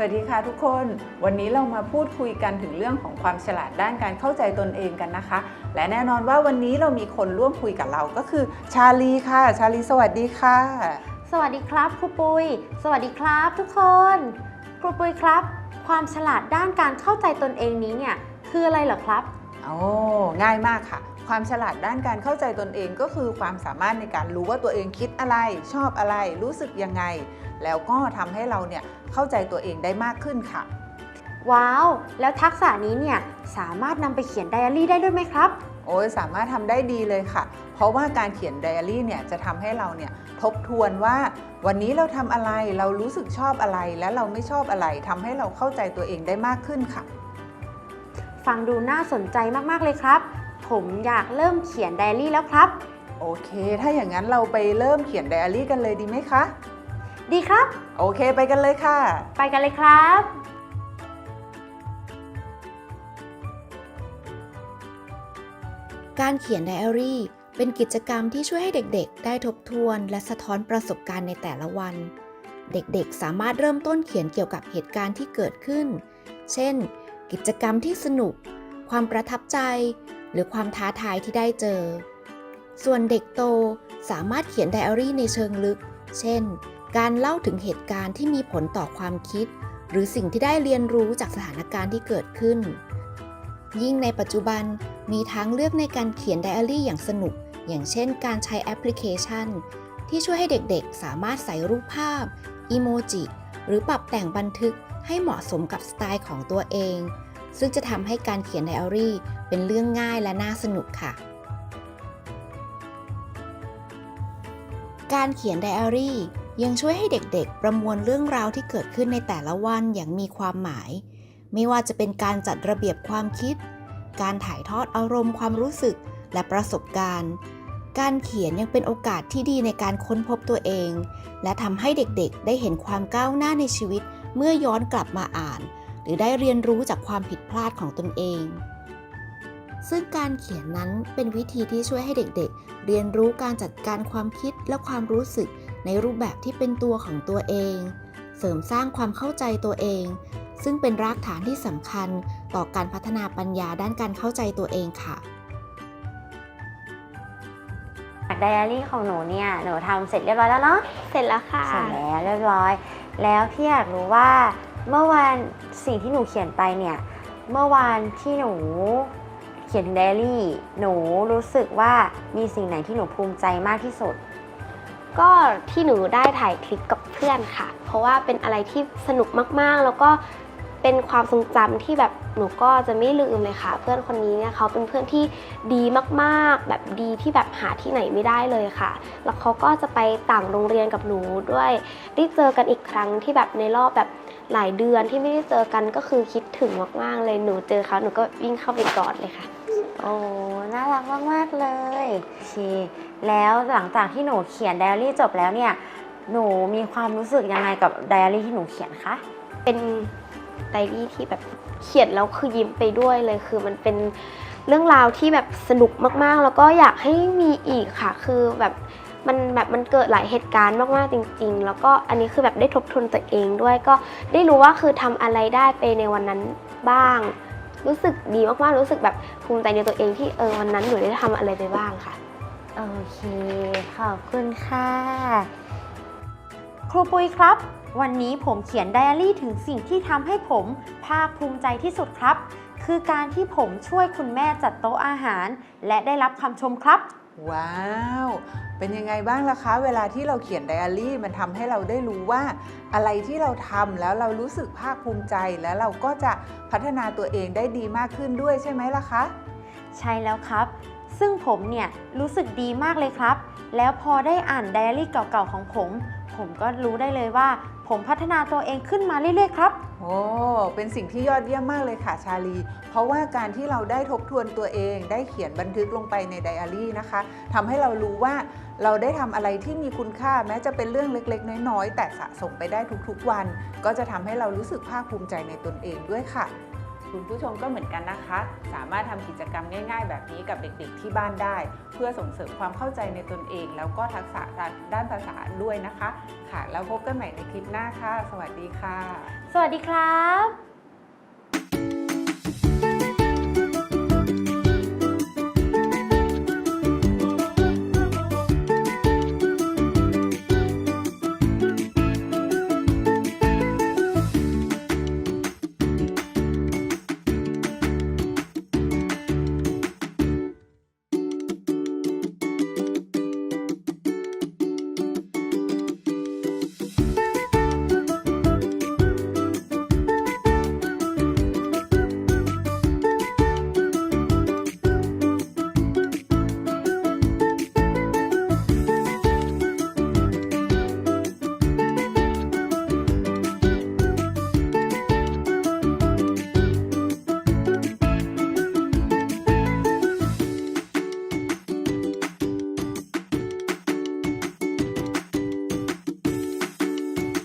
วัสดีค่ะทุกคน วันนี้เรามาพูดคุยกันถึงเรื่องของความฉลาดด้านการเข้าใจตนเองกันนะคะ และแน่นอนว่าวันนี้เรามีคนร่วมคุยกับเราก็คือชาลีค่ะ ชาลีสวัสดีค่ะ สวัสดีครับครูปุย สวัสดีครับทุกคนครูปุยครับ ความฉลาดด้านการเข้าใจตนเองนี้เนี่ยคืออะไรเหรอครับโอ้ง่ายมากค่ะ ความฉลาดด้านการเข้าใจตนเองก็คือความสามารถในการรู้ว่าตัวเองคิดอะไร ชอบอะไร รู้สึกยังไง แล้วก็ทำให้เราเนี่ยเข้าใจตัวเองได้มากขึ้นค่ะ ว้าว แล้วทักษะนี้เนี่ยสามารถนำไปเขียนไดอารี่ได้ด้วยไหมครับ โอ้ยสามารถทำได้ดีเลยค่ะ เพราะว่าการเขียนไดอารี่เนี่ยจะทำให้เราเนี่ยทบทวนว่า วันนี้เราทำอะไรเรารู้สึกชอบอะไรและเราไม่ชอบอะไรทำให้เราเข้าใจตัวเองได้มากขึ้นค่ะ ฟังดูน่าสนใจมากๆเลยครับ ผมอยากเริ่มเขียนไดอารี่แล้วครับ โอเค ถ้าอย่างนั้นเราไปเริ่มเขียนไดอารี่กันเลยดีไหมคะ ดีครับ โอเคไปกันเลยค่ะ ไปกันเลยครับ การเขียนไดอารี่ เป็นกิจกรรมที่ช่วยให้เด็กๆ ได้ทบทวนและสะท้อนประสบการณ์ในแต่ละวัน เด็กๆ สามารถเริ่มต้นเขียนเกี่ยวกับเหตุการณ์ที่เกิดขึ้น เช่น กิจกรรมที่สนุก ความประทับใจ หรือความท้าทายที่ได้เจอ ส่วนเด็กโตสามารถเขียนไดอารี่ในเชิงลึก เช่น การเล่าถึงเหตุการณ์ที่มีผลต่อความคิด หรือสิ่งที่ได้เรียนรู้จากสถานการณ์ที่เกิดขึ้น ยิ่งในปัจจุบันมีทางเลือกในการเขียนไดอารี่อย่างสนุก อย่างเช่นการใช้แอปพลิเคชัน ที่ช่วยให้เด็กๆ สามารถใส่รูปภาพอีโมจิหรือปรับแต่งบันทึกให้เหมาะสมกับสไตล์ของตัวเอง ซึ่งจะทำให้การเขียนไดอารี่เป็นเรื่องง่ายและน่าสนุกค่ะ การเขียนไดอารี่ ยังช่วยให้เด็กๆ ประมวลเรื่องราวที่เกิดขึ้นในแต่ละวันอย่างมีความหมาย ไม่ว่าจะเป็นการจัดระเบียบความคิด การถ่ายทอดอารมณ์ความรู้สึกและประสบการณ์ การเขียนยังเป็นโอกาสที่ดีในการค้นพบตัวเอง และทำให้เด็กๆ ได้เห็นความก้าวหน้าในชีวิตเมื่อย้อนกลับมาอ่าน หรือได้เรียนรู้จากความผิดพลาดของตนเอง ซึ่งการเขียนนั้นเป็นวิธีที่ช่วยให้เด็กๆ เรียนรู้การจัดการความคิดและความรู้สึก ในรูปแบบที่เป็นตัวของตัวเอง เสริมสร้างความเข้าใจตัวเอง ซึ่งเป็นรากฐานที่สำคัญต่อการพัฒนาปัญญาด้านการเข้าใจตัวเองค่ะไดอารี่ของหนูเนี่ย หนูทำเสร็จเรียบร้อยแล้วเนาะ เสร็จแล้วค่ะเสร็จแล้วเรียบร้อย แล้วพี่อยากรู้ว่าเมื่อวานสิ่งที่หนูเขียนไปเนี่ย เมื่อวานที่หนูเขียนถึงไดอารี่ หนูรู้สึกว่ามีสิ่งไหนที่หนูภูมิใจมากที่สุด ก็ที่หนูได้ถ่ายคลิปกับเพื่อนค่ะ เพราะว่าเป็นอะไรที่สนุกมากๆ แล้วก็เป็นความทรงจำที่แบบหนูก็จะไม่ลืมเลยค่ะ เพื่อนคนนี้เนี่ยเขาเป็นเพื่อนที่ดีมากๆ แบบดีที่แบบหาที่ไหนไม่ได้เลยค่ะ แล้วเขาก็จะไปต่างโรงเรียนกับหนูด้วยได้เจอกันอีกครั้งที่แบบในรอบแบบหลายเดือนที่ไม่ได้เจอกันก็คือคิดถึงมากๆเลยหนูเจอเขาหนูก็วิ่งเข้าไปกอดเลยค่ะ โอ้น่ารักมากๆเลยโอเคแล้วหลังจากที่หนูเขียนไดอารี่จบแล้วเนี่ย หนูมีความรู้สึกยังไงกับไดอารี่ที่หนูเขียนคะ เป็นไดอารี่ที่แบบเขียนแล้วคือยิ้มไปด้วยเลยคือมันเป็นเรื่องราวที่แบบสนุกมากๆ แล้วก็อยากให้มีอีกค่ะ คือแบบมันแบบมันเกิดหลายเหตุการณ์มากๆจริง ๆ แล้วก็อันนี้คือแบบได้ทบทวนตัวเองด้วยก็ได้รู้ว่าคือทำอะไรได้ไปในวันนั้นบ้าง รู้สึกดีมากๆ รู้สึกแบบภูมิใจในตัวเองที่เออวันนั้นหนูได้ทำอะไรไปบ้างค่ะ โอเค ขอบคุณค่ะ ครูปุยครับ วันนี้ผมเขียนไดอารี่ถึงสิ่งที่ทำให้ผมภาคภูมิใจที่สุดครับ คือการที่ผมช่วยคุณแม่จัดโต๊ะอาหาร และได้รับคำชมครับ ว้าว เป็นยังไงบ้างล่ะคะ เวลาที่เราเขียนไดอารี่มันทำให้เราได้รู้ว่าอะไรที่เราทำแล้วเรารู้สึกภาคภูมิใจ แล้วเราก็จะพัฒนาตัวเองได้ดีมากขึ้นด้วยใช่ไหมล่ะคะ ใช่แล้วครับ ซึ่งผมเนี่ยรู้สึกดีมากเลยครับ แล้วพอได้อ่านไดอารี่เก่าๆของผม ผมก็รู้ได้เลยว่า ผมพัฒนาตัวเองขึ้นมาเรื่อยๆครับ โอ้ เป็นสิ่งที่ยอดเยี่ยมมากเลยค่ะชาลี เพราะว่าการที่เราได้ทบทวนตัวเอง ได้เขียนบันทึกลงไปในไดอารี่นะคะทำให้เรารู้ว่าเราได้ทำอะไรที่มีคุณค่าแม้จะเป็นเรื่องเล็กๆ น้อยๆ แต่สะสมไปได้ทุกๆวัน ก็จะทำให้เรารู้สึกภาคภูมิใจในตนเองด้วยค่ะ คุณผู้ชมก็เหมือนกันนะคะ สามารถทำกิจกรรมง่าย ๆ แบบนี้กับเด็กๆที่บ้านได้ เพื่อส่งเสริมความเข้าใจในตนเอง แล้วก็ทักษะด้านภาษาด้วยนะคะ ค่ะ แล้วพบกันใหม่ในคลิปหน้าค่ะ สวัสดีค่ะ สวัสดีครับ